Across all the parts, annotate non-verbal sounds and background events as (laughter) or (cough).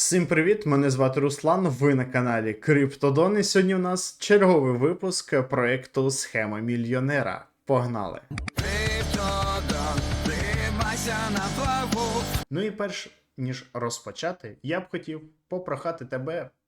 Всім привіт! Мене звати Руслан. Ви на каналі Криптодон. І сьогодні у нас черговий випуск проекту Схема мільйонера. Погнали! Криптодон, на плаву. Ну і перш ніж розпочати, я б хотів попрохати тебе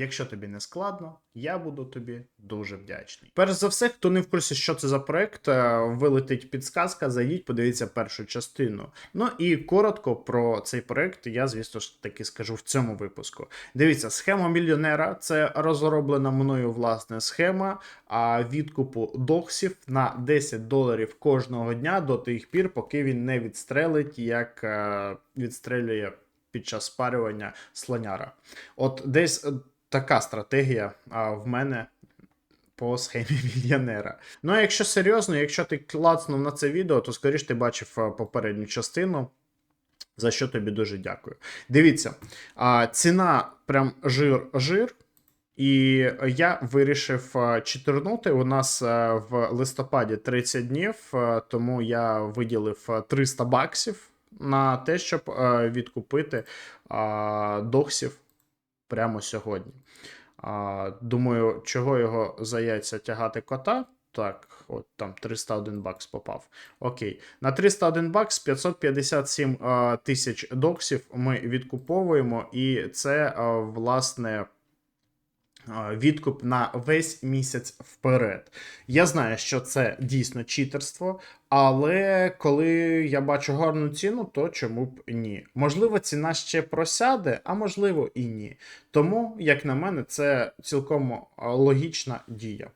Якщо тобі не складно, я буду тобі дуже вдячний. Перш за все, хто не в курсі, що це за проект, е, вилетить підсказка, зайдіть, подивіться першу частину. Ну і коротко про цей проект я, звісно ж таки, скажу в цьому випуску. Дивіться, схема мільйонера це розроблена мною власне схема відкупу доксів на 10 доларів кожного дня до тих пір, поки він не відстрелить, як е, відстрелює під час спарювання слоняра. От десь е, така стратегія а, в мене по схемі (laughs) мільйонера. Ну а якщо серйозно, якщо ти клацнув на це відео, то скоріш ти бачив е, попередню частину. За що тобі дуже дякую. Дивіться, ціна прям жир-жир. І я вирішив е, читернути. У нас е, в листопаді 30 днів, тому я виділив е, 300 баксів на те, щоб відкупити доксів прямо сьогодні. А, думаю, чого його за яйця тягати кота. Так, от там 301 бакс попав. Окей. На 301 бакс 557 а, тисяч доксів ми відкуповуємо, і це, а, власне. Відкуп на весь місяць вперед. Я знаю, що це дійсно читерство, але коли я бачу гарну ціну, то чому б ні? Можливо, ціна ще просяде, а можливо і ні. Тому, як на мене, це цілком логічна дія.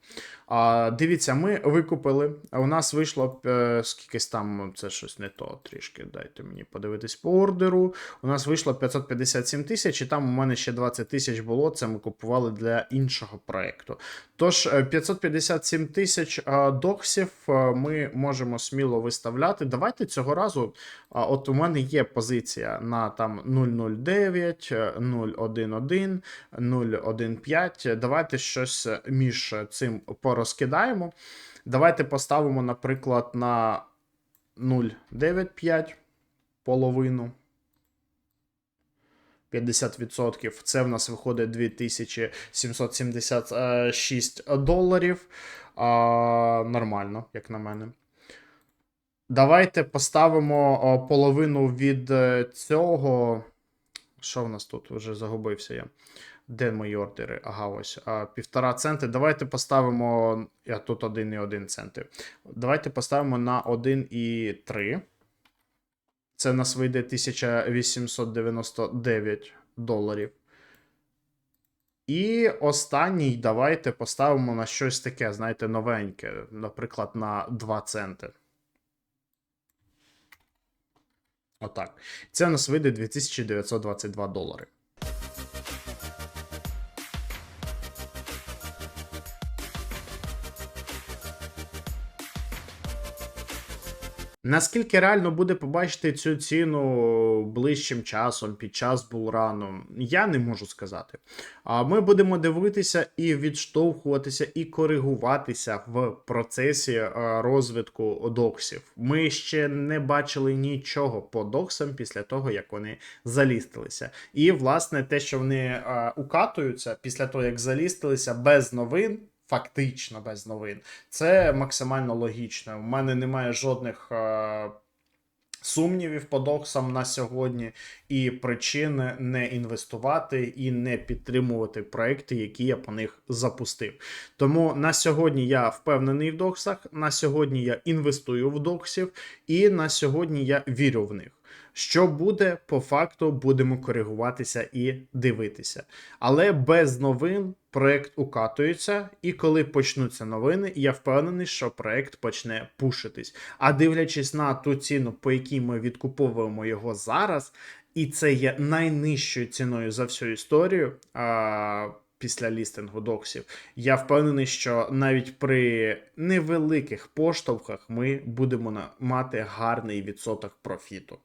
А, Дивіться, ми викупили. У нас вийшло е, скількись там, це щось не то трішки. Дайте мені подивитись по ордеру. У нас вийшло 557 тисяч, і там у мене ще 20 тисяч було. Це ми купували для іншого проекту. Тож, е, 557 тисяч е, доксів е, ми можемо сміло виставляти. Давайте цього разу. От у мене є позиція на там 009, е, 011, 015. Давайте щось між цим порозкидаємо. Давайте поставимо, наприклад, на 095 половину. 50%. Це в нас виходить 2776 доларів. А, нормально, як на мене. Давайте поставимо половину від е, цього. Що в нас тут? Вже загубився я. Де мої ордери? Ага, ось. Півтора центи. Давайте поставимо. Я тут 1,1 центи. Давайте поставимо на 1,3. Це нас вийде 1899 доларів. І останній давайте поставимо на щось таке, знаєте, новеньке, наприклад, на 2 центи. Отак. Це у нас вийде 2922 долари. Наскільки реально буде побачити цю ціну ближчим часом під час булрану, я не можу сказати. А ми будемо дивитися і відштовхуватися, і коригуватися в процесі е, розвитку доксів. Ми ще не бачили нічого по доксам після того, як вони залістилися. І, власне, те, що вони е, укатуються після того, як залістилися без новин. Фактично без новин. Це максимально логічно. У мене немає жодних е, сумнівів по доксам на сьогодні і причин не інвестувати і не підтримувати проекти, які я по них запустив. Тому на сьогодні я впевнений в доксах. На сьогодні я інвестую в доксів, і на сьогодні я вірю в них. Що буде по факту, будемо коригуватися і дивитися. Але без новин проект укатується, і коли почнуться новини, я впевнений, що проект почне пушитись. А дивлячись на ту ціну, по якій ми відкуповуємо його зараз, і це є найнижчою ціною за всю історію. А, Після лістингу доксів, я впевнений, що навіть при невеликих поштовхах ми будемо мати гарний відсоток профіту.